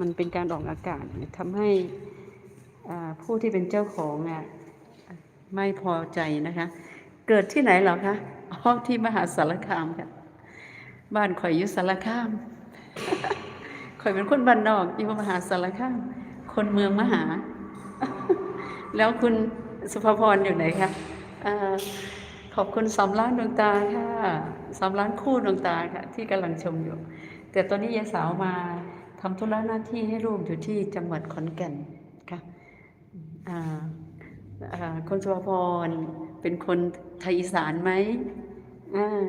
มันเป็นการออกอากาศทำให้ผู้ที่เป็นเจ้าของอะไม่พอใจนะคะ เกิดที่ไหนเหรอคะอ๋อที่มหาสารคามค่ะ บ้านข่อยอยู่สารคามข่อยเป็นคนบ้านนอกอยู่มหาสารคาม คนเมืองมหา แล้วคุณสุภพรอยู่ไหนคะอขอบคุณสามล้านดวงตาค่ะสามล้านคู่ดวงตาค่ะ ที่กำลังชมอยู่ แต่ตอนนี้ยายสาวมา ทำธุระหน้าที่ให้ลูกอยู่ที่จังหวัดขอนแก่นค่ะคุณสุภพรเป็นคนไทยอีสานไหมอ่า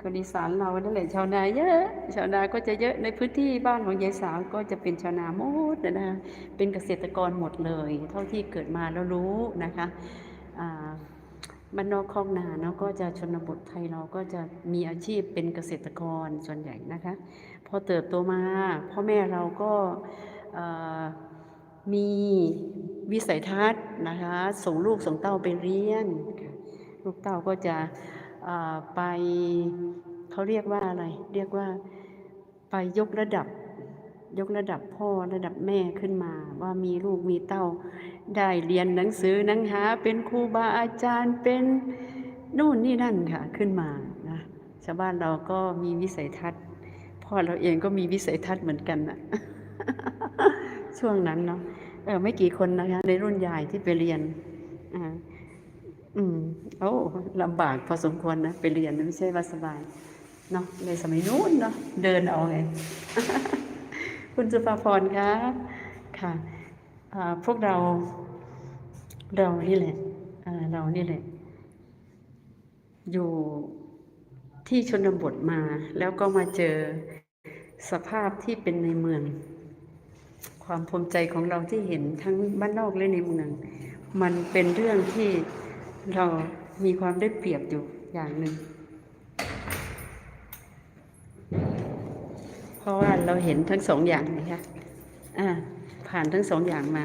คนอีสานเรานั่นแหละชาวนาเยอะ ชาวนาก็จะเยอะในพื้นที่บ้านของยายสาวก็จะเป็นชาวนาหมดนะเป็นเกษตรกรหมดเลย เท่าที่เกิดมาแล้วรู้นะคะอ่า บ้านนอกคอกนาเนาะก็จะชนบทไทยเราก็จะมีอาชีพเป็นเกษตรกรส่วนใหญ่นะคะ พอเติบโตมาพ่อแม่เราก็มีวิสัยทัศน์นะคะ ส่งลูกส่งเต้าไปเรียน ลูกเต้าก็จะไปเขาเรียกว่าอะไร เรียกว่าไปยกระดับ ยกระดับพ่อระดับแม่ขึ้นมา ว่ามีลูกมีเต้า ได้เรียนหนังสือหนังหา เป็นครูบาอาจารย์เป็นนู่นนี่นั่นค่ะขึ้นมานะชาวบ้านเราก็มีวิสัยทัศน์ พ่อเราเองก็มีวิสัยทัศน์เหมือนกันนะช่วงนั้นเนาะเออไม่กี่คนนะคะในรุ่นยายที่ไปเรียนอ่าอืมโอ้ลำบากพอสมควรนะไปเรียนไม่ใช่ว่าสบายเนาะในสมัยนู้นเนาะเดินเอาไง คุณสุภาพรคะค่ะพวกเราเรานี่แหละอ่าเรานี่แหละ อยู่ที่ชนบทมา แล้วก็มาเจอสภาพที่เป็นในเมือง ความภูมิใจของเราที่เห็นทั้งบ้านนอกและในเมือง มันเป็นเรื่องที่เรามีความได้เปรียบอยู่อย่างหนึ่ง เพราะว่าเราเห็นทั้งสองอย่างนะคะอ่าผ่านทั้งสองอย่างมา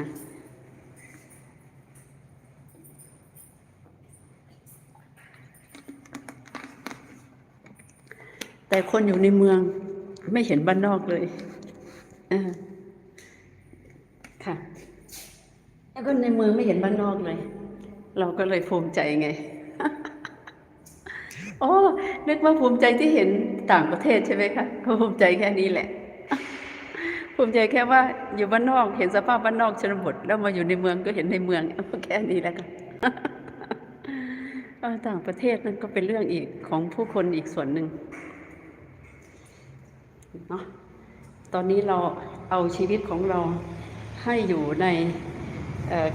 แต่คนอยู่ในเมืองไม่เห็นบ้านนอกเลยอ่าค่ะแล้วก็ในเมืองไม่เห็นบ้านนอกเลย เราก็เลยภูมิใจไง อ๋อนึกว่าภูมิใจที่เห็นต่างประเทศใช่ไหมคะก็ภูมิใจแค่นี้แหละ ภูมิใจแค่ว่าอยู่บ้านนอกเห็นสภาพบ้านนอกชนบท แล้วมาอยู่ในเมืองก็เห็นในเมืองแค่นี้แหล้วค่ะต่างประเทศนั่นก็เป็นเรื่องอีกของผู้คนอีกส่วนหนึ่งเนาะตอนนี้เราเอาชีวิตของเราให้อยู่ใน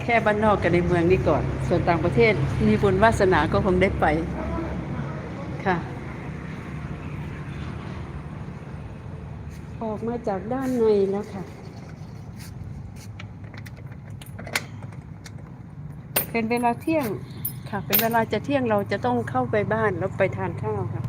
แค่บ้านนอกกับในเมืองนี่ก่อน ส่วนต่างประเทศมีบุญวาสนาก็คงได้ไป ค่ะ ออกมาจากด้านในแล้วค่ะ เป็นเวลาเที่ยงค่ะ เป็นเวลาจะเที่ยงเราจะต้องเข้าไปบ้านแล้วไปทานข้าวค่ะ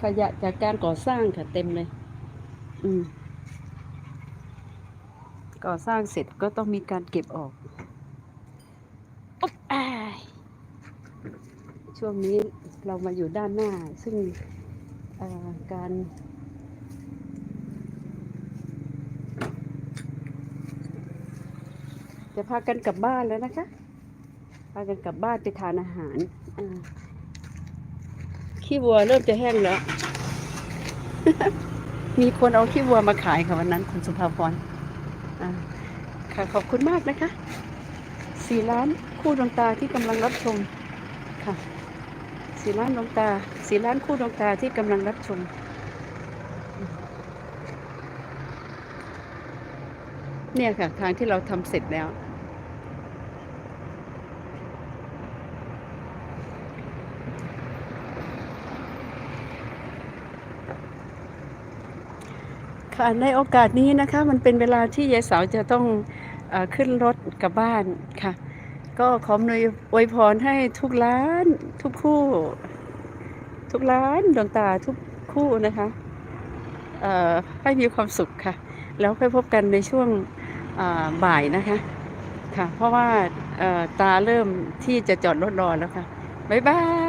ขยะจากการก่อสร้างค่ะเต็มเลย อืม ก่อสร้างเสร็จก็ต้องมีการเก็บออกอุ๊บอ้ายช่วงนี้เรามาอยู่ด้านหน้า ซึ่งเอ่อการจะพากันกลับบ้านแล้วนะคะ พากันกลับบ้านไปทานอาหารอ่าขี้วัวเริ่มจะแห้งแล้ว มีคนเอาขี้วัวมาขายค่ะวันนั้นคุณสุภาพรอ่า ค่ะขอบคุณมากนะคะสี่ล้านคู่ดวงตาที่กำลังรับชมค่ะสี่ล้านดวงตาสี่ล้านคู่ดวงตาที่กำลังรับชมเนี่ยค่ะทางที่เราทำเสร็จแล้ว ค่ะในโอกาสนี้นะคะมันเป็นเวลาที่ยายสาวจะต้องอขึ้นรถกลับบ้านค่ะ ก็ขออำนวยอวยพรให้ทุกร้าน ทุกคู่ ทุกร้านดวงตาทุกคู่นะคะให้มีความสุขค่ะ แล้วค่อยพบกันในช่วงบ่ายนะคะค่ะ เพราะว่าตาเริ่มที่จะจอดรถรอแล้วค่ะ บ๊ายบาย